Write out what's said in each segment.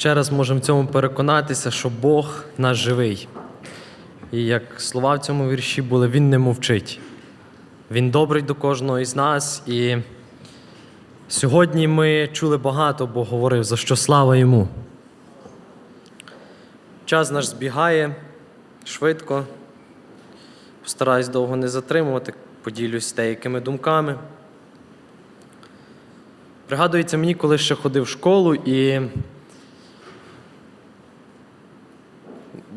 ще раз можемо в цьому переконатися, що Бог наш живий. І як слова в цьому вірші були, Він не мовчить. Він добрий до кожного із нас. І сьогодні ми чули багато, Бог говорив, за що слава йому. Час наш збігає швидко. Постараюсь довго не затримувати, поділюсь деякими думками. Пригадується мені, коли ще ходив в школу і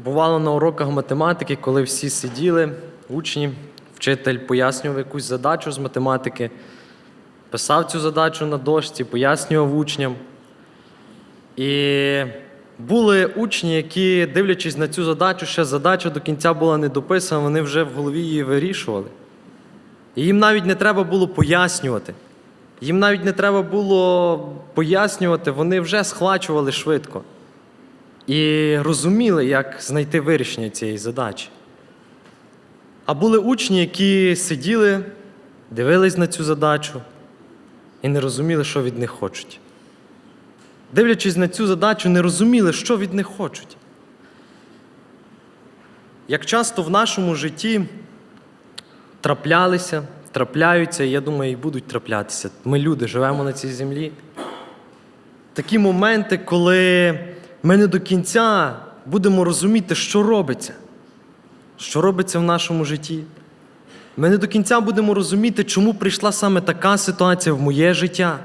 бувало на уроках математики, коли всі сиділи, учні, вчитель пояснював якусь задачу з математики, писав цю задачу на дошці, пояснював учням. І були учні, які, дивлячись на цю задачу, ще задача до кінця була не дописана, вони вже в голові її вирішували. І їм навіть не треба було пояснювати. Їм навіть не треба було пояснювати, вони вже схвачували швидко. І розуміли, як знайти вирішення цієї задачі. А були учні, які сиділи, дивились на цю задачу і не розуміли, що від них хочуть. Дивлячись на цю задачу, не розуміли, що від них хочуть. Як часто в нашому житті траплялися, трапляються, і я думаю, і будуть траплятися. Ми люди живемо на цій землі. Такі моменти, коли ми не до кінця будемо розуміти, що робиться, що робиться в нашому житті. Ми не до кінця будемо розуміти, чому прийшла саме така ситуація в моє життя.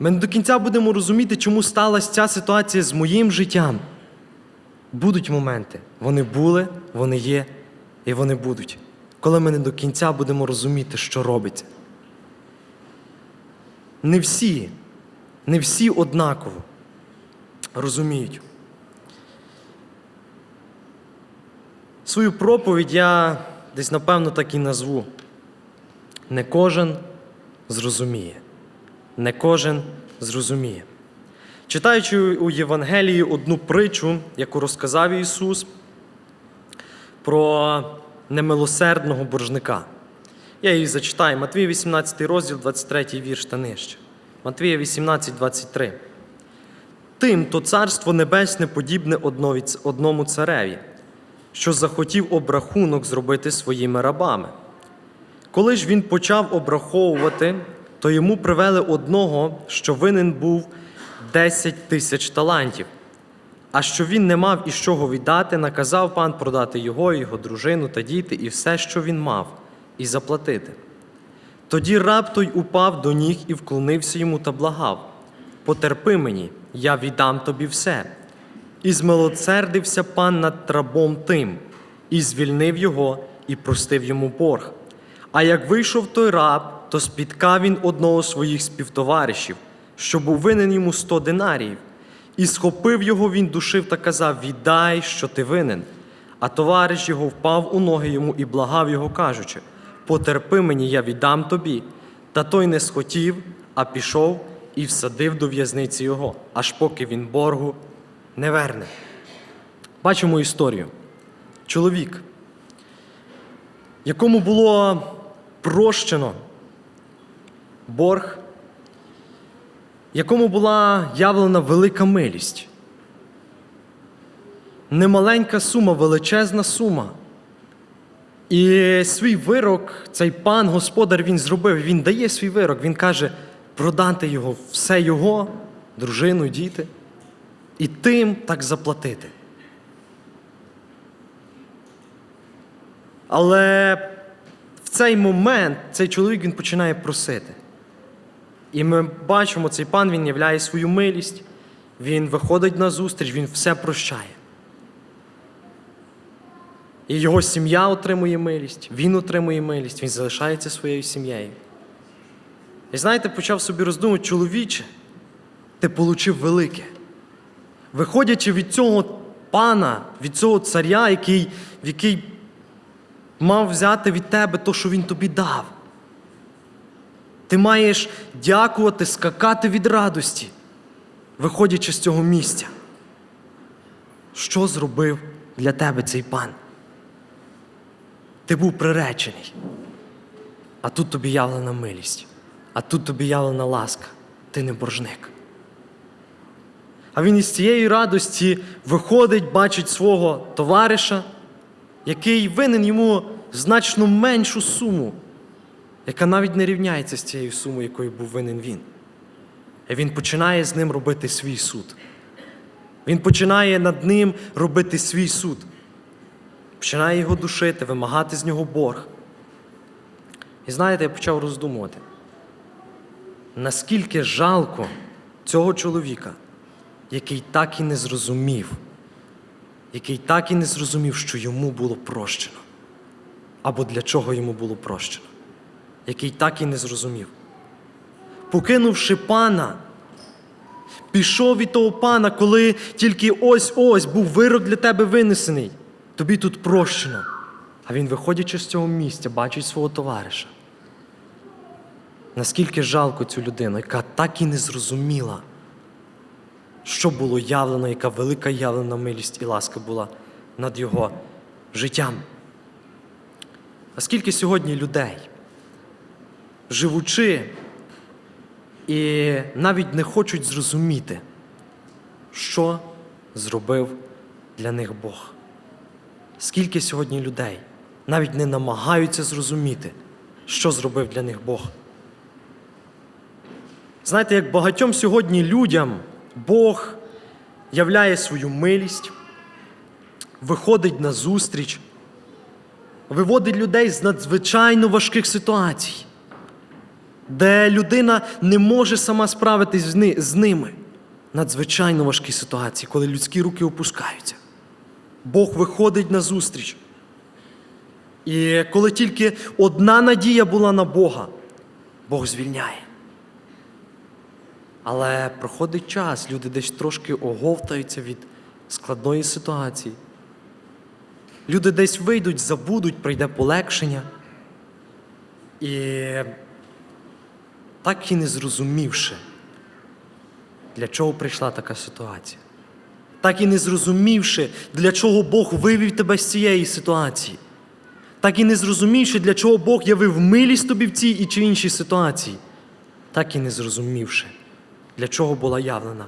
Ми не до кінця будемо розуміти, чому сталася ця ситуація з моїм життям. Будуть моменти. Вони були, вони є і вони будуть. Коли ми не до кінця будемо розуміти, що робиться. Не всі, не всі однаково розуміють. Свою проповідь я десь, напевно, так і назву. Не кожен зрозуміє. Не кожен зрозуміє. Читаючи у Євангелії одну притчу, яку розказав Ісус про немилосердного боржника. Я її зачитаю. Матвія 18 розділ, 23 вірш та нижче. Матвія 18, 23. Тим то царство небесне подібне одному цареві, що захотів обрахунок зробити своїми рабами. Коли ж він почав обраховувати, то йому привели одного, що винен був 10 тисяч талантів. А що він не мав із чого віддати, наказав пан продати його, його дружину та діти, і все, що він мав, і заплатити. Тоді раб той упав до ніг і вклонився йому та благав: Потерпи мені, я віддам тобі все. І змилосердився пан над рабом тим, і звільнив його, і простив йому борг. А як вийшов той раб, то спіткав він одного з своїх співтоваришів, що був винен йому сто динаріїв, і схопив його він душив та казав: Віддай, що ти винен. А товариш його впав у ноги йому і благав його, кажучи: Потерпи мені, я віддам тобі. Та той не схотів, а пішов і всадив до в'язниці його, аж поки він боргу не верне. Бачимо історію. Чоловік, якому було прощено борг, якому була явлена велика милість. Немаленька сума, величезна сума. І свій вирок, цей пан, господар, він зробив, він дає свій вирок, він каже, продати його, все його, дружину, діти, і тим так заплатити. Але в цей момент цей чоловік він починає просити. І ми бачимо, цей пан він являє свою милість, він виходить на зустріч, він все прощає. І його сім'я отримує милість, він отримує милість, він залишається своєю сім'єю. І знаєте, почав собі роздумувати, чоловіче, ти получив велике. Виходячи від цього пана, від цього царя, який, який мав взяти від тебе то, що він тобі дав. Ти маєш дякувати, скакати від радості, виходячи з цього місця. Що зробив для тебе цей пан? Ти був приречений, а тут тобі явлена милість, а тут тобі явлена ласка, ти не боржник. А він із цієї радості виходить, бачить свого товариша, який винен йому значно меншу суму, яка навіть не рівняється з цією сумою, якою був винен він. І він починає з ним робити свій суд. Він починає над ним робити свій суд, починає його душити, вимагати з нього борг. І знаєте, я почав роздумувати, наскільки жалко цього чоловіка, який так і не зрозумів, який так і не зрозумів, що йому було прощено, або для чого йому було прощено, який так і не зрозумів. Покинувши пана, пішов від того пана, коли тільки ось-ось був вирок для тебе винесений. Тобі тут прощено. А він, виходячи з цього місця, бачить свого товариша. Наскільки жалко цю людину, яка так і не зрозуміла, що було явлено, яка велика явлена милість і ласка була над його життям. А скільки сьогодні людей, живучи, і навіть не хочуть зрозуміти, що зробив для них Бог. Скільки сьогодні людей навіть не намагаються зрозуміти, що зробив для них Бог. Знаєте, як багатьом сьогодні людям Бог являє свою милість, виходить на зустріч, виводить людей з надзвичайно важких ситуацій де людина не може сама справитись з ними. Надзвичайно важкі ситуації, коли людські руки опускаються. Бог виходить на зустріч. І коли тільки одна надія була на Бога, Бог звільняє. Але проходить час, люди десь трошки оговтаються від складної ситуації. Люди десь вийдуть, забудуть, прийде полегшення. І так і не зрозумівши, для чого прийшла така ситуація. Так і не зрозумівши, для чого Бог вивів тебе з цієї ситуації. Так і не зрозумівши, для чого Бог явив милість тобі в цій і чи іншій ситуації. Так і не зрозумівши, для чого була явлена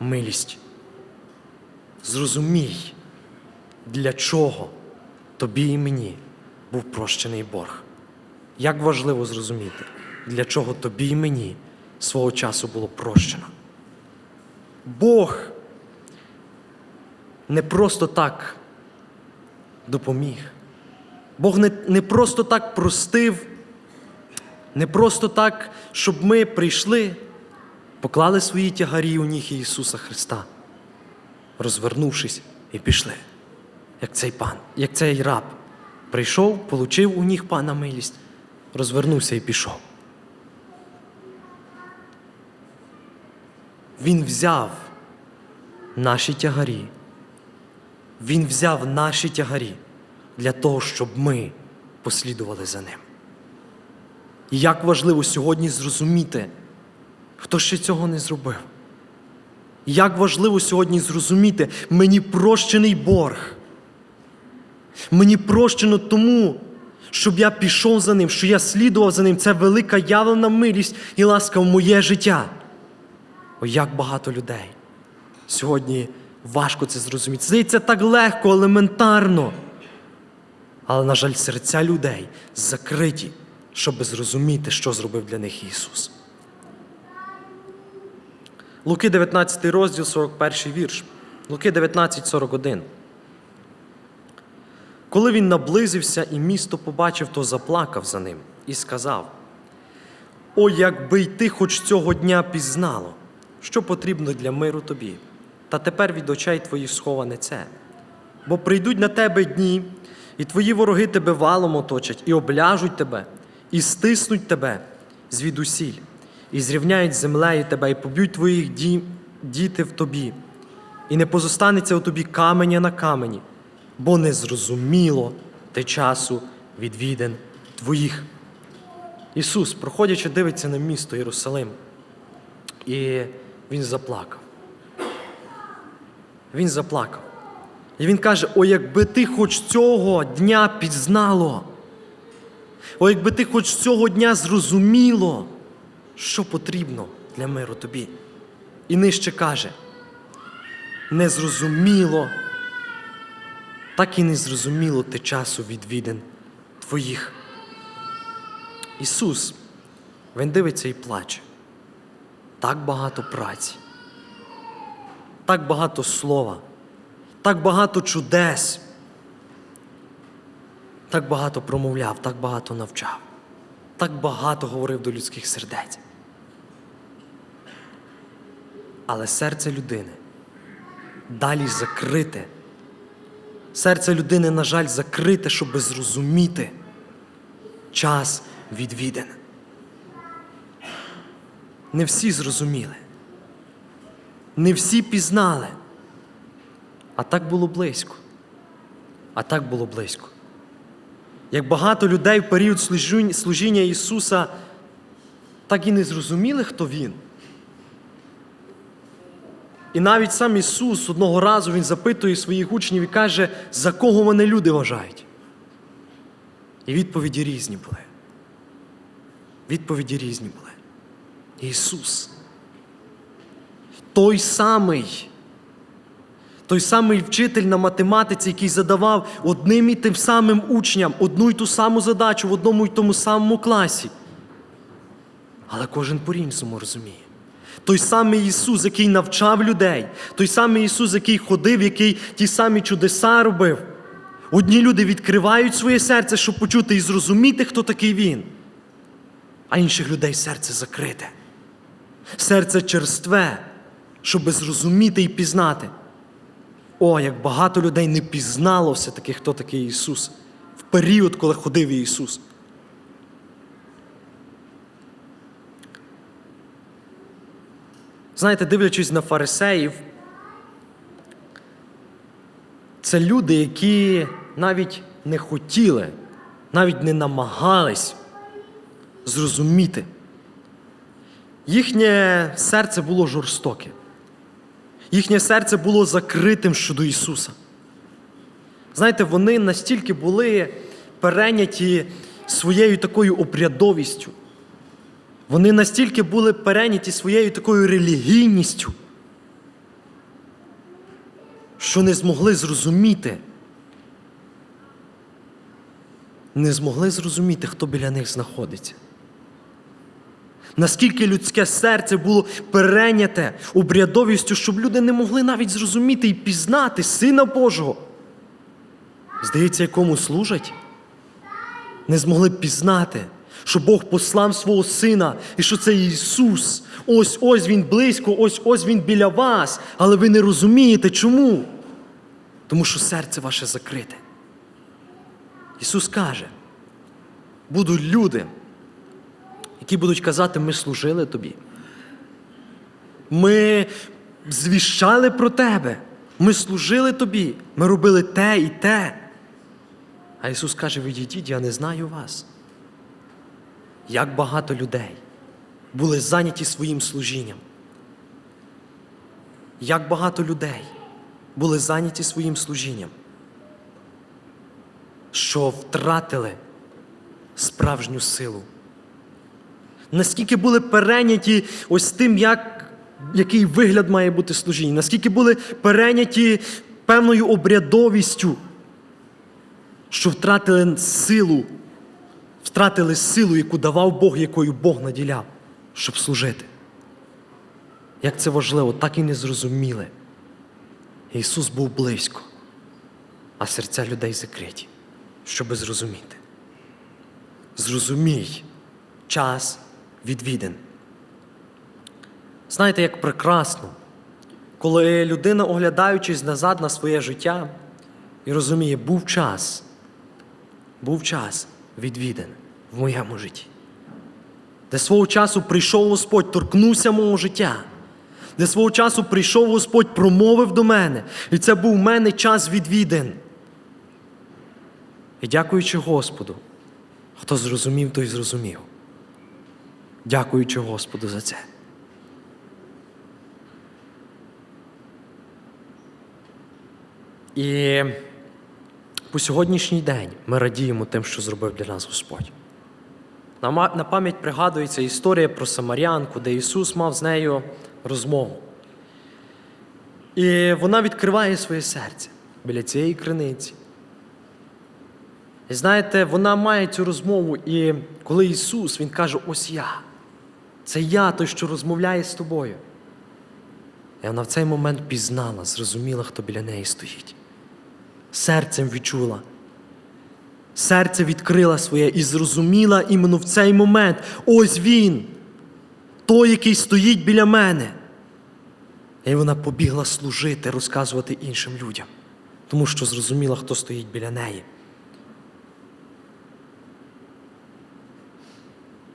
милість. Зрозумій, для чого тобі і мені був прощений борг. Як важливо зрозуміти, для чого тобі і мені свого часу було прощено. Бог не просто так допоміг. Бог не, не просто так простив, не просто так, щоб ми прийшли, поклали свої тягарі у ніг Ісуса Христа, розвернувшись і пішли, як цей пан, як цей раб. Прийшов, получив у ніг пана милість, розвернувся і пішов. Він взяв наші тягарі. Він взяв наші тягарі для того, щоб ми послідували за ним. І як важливо сьогодні зрозуміти, хто ще цього не зробив. Як важливо сьогодні зрозуміти, мені прощений борг. Мені прощено тому, щоб я пішов за ним, що я слідував за ним. Це велика явлена милість і ласка в моє життя. О, як багато людей. Сьогодні важко це зрозуміти. Здається, так легко, елементарно. Але, на жаль, серця людей закриті, щоб зрозуміти, що зробив для них Ісус. Луки 19 розділ, 41 вірш. Луки 19, 41. Коли він наблизився і місто побачив, то заплакав за ним і сказав: О, якби й ти хоч цього дня пізнало, що потрібно для миру тобі, та тепер від очей твоїх сховане це. Бо прийдуть на тебе дні, і твої вороги тебе валом оточать, і обляжуть тебе, і стиснуть тебе звідусіль, і зрівняють землею тебе, і поб'ють твоїх ді... діти в тобі, і не позостанеться у тобі каменя на камені, бо не зрозуміло те часу відвідин твоїх. Ісус, проходячи, дивиться на місто Єрусалим, і Він заплакав. Він заплакав. І він каже: О, якби ти хоч цього дня пізнало, о, якби ти хоч цього дня зрозуміло, що потрібно для миру тобі. І нижче каже: незрозуміло, так і не зрозуміло те часу відвідин твоїх. Ісус, Він дивиться і плаче. Так багато праці, так багато слова, так багато чудес, так багато промовляв, так багато навчав, так багато говорив до людських сердець. Але серце людини далі закрите. Серце людини, на жаль, закрите, щоб зрозуміти час відвідин. Не всі зрозуміли, не всі пізнали. А так було близько. А так було близько. Як багато людей в період служіння Ісуса так і не зрозуміли, хто Він. І навіть сам Ісус одного разу Він запитує своїх учнів і каже, за кого мене люди вважають. І відповіді різні були. Відповіді різні були. Ісус. Той самий, той самий вчитель на математиці, який задавав одним і тим самим учням одну й ту саму задачу в одному й тому самому класі. Але кожен по-іншому розуміє. Той самий Ісус, який навчав людей, той самий Ісус, який ходив, який ті самі чудеса робив. Одні люди відкривають своє серце, щоб почути і зрозуміти, хто такий Він, а інших людей серце закрите. Серце черстве, щоб зрозуміти і пізнати. О, як багато людей не пізнало все-таки, хто такий Ісус в період, коли ходив Ісус. Знаєте, дивлячись на фарисеїв, це люди, які навіть не хотіли, навіть не намагались зрозуміти. Їхнє серце було жорстоке. Їхнє серце було закритим щодо Ісуса. Знаєте, вони настільки були перейняті своєю такою обрядовістю. Вони настільки були перейняті своєю такою релігійністю, що не змогли зрозуміти, не змогли зрозуміти, хто біля них знаходиться. Наскільки людське серце було перейняте обрядовістю, щоб люди не могли навіть зрозуміти і пізнати Сина Божого. Здається, якому служать, не змогли пізнати, що Бог послав свого Сина і що це Ісус. Ось ось Він близько, ось ось Він біля вас. Але ви не розумієте чому? Тому що серце ваше закрите. Ісус каже, будуть люди, які будуть казати, ми служили тобі. Ми звіщали про тебе. Ми служили тобі. Ми робили те і те. А Ісус каже: відійдіть, я не знаю вас. Як багато людей були зайняті своїм служінням. Як багато людей були зайняті своїм служінням, що втратили справжню силу. Наскільки були перейняті ось тим, як, який вигляд має бути служіння, наскільки були перейняті певною обрядовістю, що втратили силу, втратили силу, яку давав Бог, якою Бог наділяв, щоб служити. Як це важливо, так і не зрозуміли. Ісус був близько, а серця людей закриті, щоби зрозуміти. Зрозумій час відвідин. Знаєте, як прекрасно, коли людина, оглядаючись назад на своє життя, і розуміє, був час, був час відвідин в моєму житті, де свого часу прийшов Господь, торкнувся мого життя, де свого часу прийшов Господь, промовив до мене, і це був в мене час відвідин. І дякуючи Господу, хто зрозумів, той зрозумів. Дякуючи Господу за це. І по сьогоднішній день ми радіємо тим, що зробив для нас Господь. На пам'ять пригадується історія про Самарянку, де Ісус мав з нею розмову. І вона відкриває своє серце біля цієї криниці. І знаєте, вона має цю розмову, і коли Ісус Він каже: Ось я, це я той, що розмовляє з тобою. І вона в цей момент пізнала, зрозуміла, хто біля неї стоїть. Серцем відчула. Серце відкрила своє і зрозуміла іменно в цей момент. Ось він, той, який стоїть біля мене. І вона побігла служити, розказувати іншим людям, тому що зрозуміла, хто стоїть біля неї.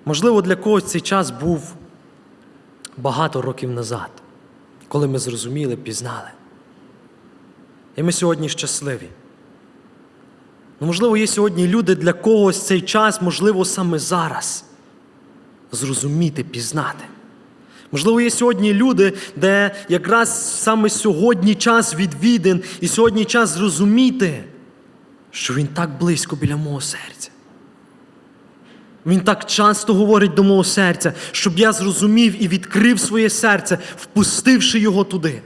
Можливо, для когось цей час був багато років назад, коли ми зрозуміли, пізнали. І ми сьогодні щасливі. Ну, можливо, є сьогодні люди, для когось цей час, можливо, саме зараз зрозуміти, пізнати. Можливо, є сьогодні люди, де якраз саме сьогодні час відвідин, і сьогодні час зрозуміти, що він так близько біля мого серця. Він так часто говорить до мого серця, щоб я зрозумів і відкрив своє серце, впустивши його туди.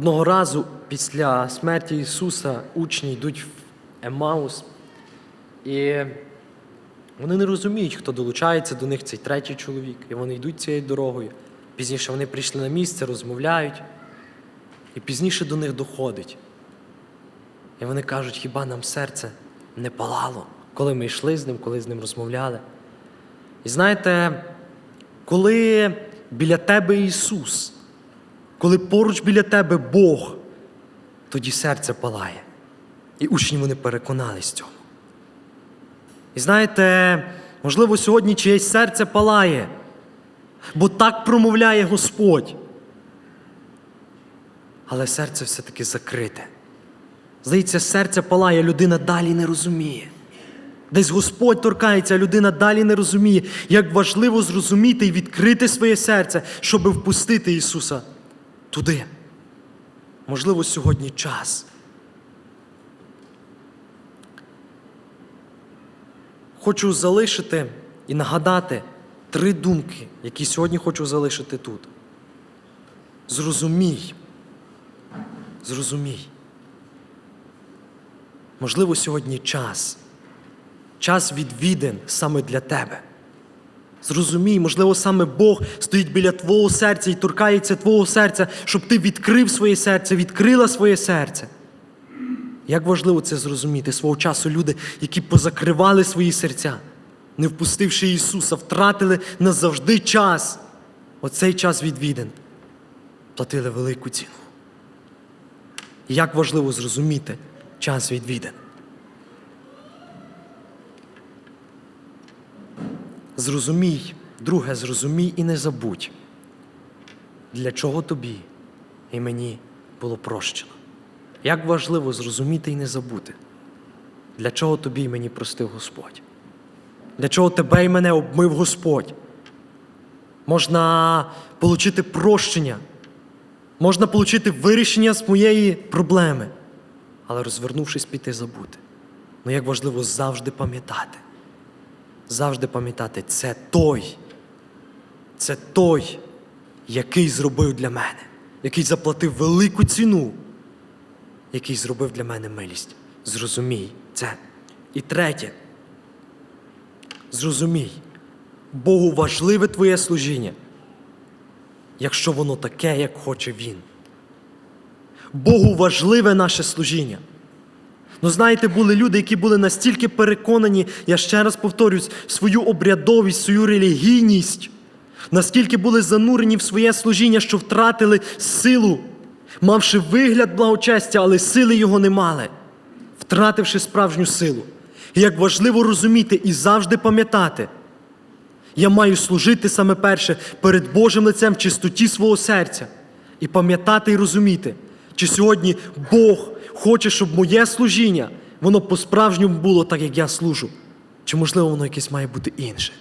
Одного разу після смерті Ісуса учні йдуть в Емаус, і вони не розуміють, хто долучається до них, цей третій чоловік, і вони йдуть цією дорогою. Пізніше вони прийшли на місце, розмовляють, і пізніше до них доходить. І вони кажуть, хіба нам серце не палало, коли ми йшли з ним, коли з ним розмовляли. І знаєте, коли біля тебе Ісус, коли поруч біля тебе Бог, тоді серце палає. І учні вони переконались цьому. І знаєте, можливо, сьогодні чиєсь серце палає, бо так промовляє Господь. Але серце все-таки закрите. Здається, серце палає, людина далі не розуміє. Десь Господь торкається, людина далі не розуміє, як важливо зрозуміти і відкрити своє серце, щоб впустити Ісуса туди. Можливо, сьогодні час. Хочу залишити і нагадати три думки, які сьогодні хочу залишити тут. Зрозумій. Зрозумій. Можливо, сьогодні час. Час відвіден саме для тебе. Зрозумій, можливо, саме Бог стоїть біля твого серця і торкається твого серця, щоб ти відкрив своє серце, відкрила своє серце. Як важливо це зрозуміти свого часу люди, які позакривали свої серця, не впустивши Ісуса, втратили назавжди час. Оцей час відвіден. Платили велику ціну. Як важливо зрозуміти час відвіден. Зрозумій, друге, зрозумій і не забудь, для чого тобі і мені було прощено. Як важливо зрозуміти і не забути, для чого тобі і мені простив Господь, для чого тебе і мене обмив Господь. Можна отримати прощення, можна отримати вирішення з моєї проблеми, але розвернувшись, піти забути. Ну як важливо завжди пам'ятати. Завжди пам'ятати, це той, це той, який зробив для мене, який заплатив велику ціну, який зробив для мене милість. Зрозумій це. І третє. Зрозумій, Богу важливе твоє служіння, якщо воно таке, як хоче Він. Богу важливе наше служіння. Ну, знаєте, були люди, які були настільки переконані, я ще раз повторюсь, свою обрядовість, свою релігійність, наскільки були занурені в своє служіння, що втратили силу, мавши вигляд благочестя, але сили його не мали, втративши справжню силу. І як важливо розуміти і завжди пам'ятати, я маю служити саме перше перед Божим лицем в чистоті свого серця і пам'ятати і розуміти, чи сьогодні Бог хоче, щоб моє служіння, воно по-справжньому було так, як я служу. Чи, можливо, воно якесь має бути інше?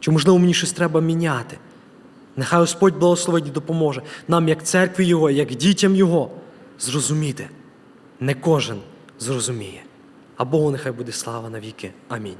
Чи, можливо, мені щось треба міняти? Нехай Господь благословить і допоможе нам, як церкві Його, як дітям Його, зрозуміти. Не кожен зрозуміє. А Богу нехай буде слава навіки. Амінь.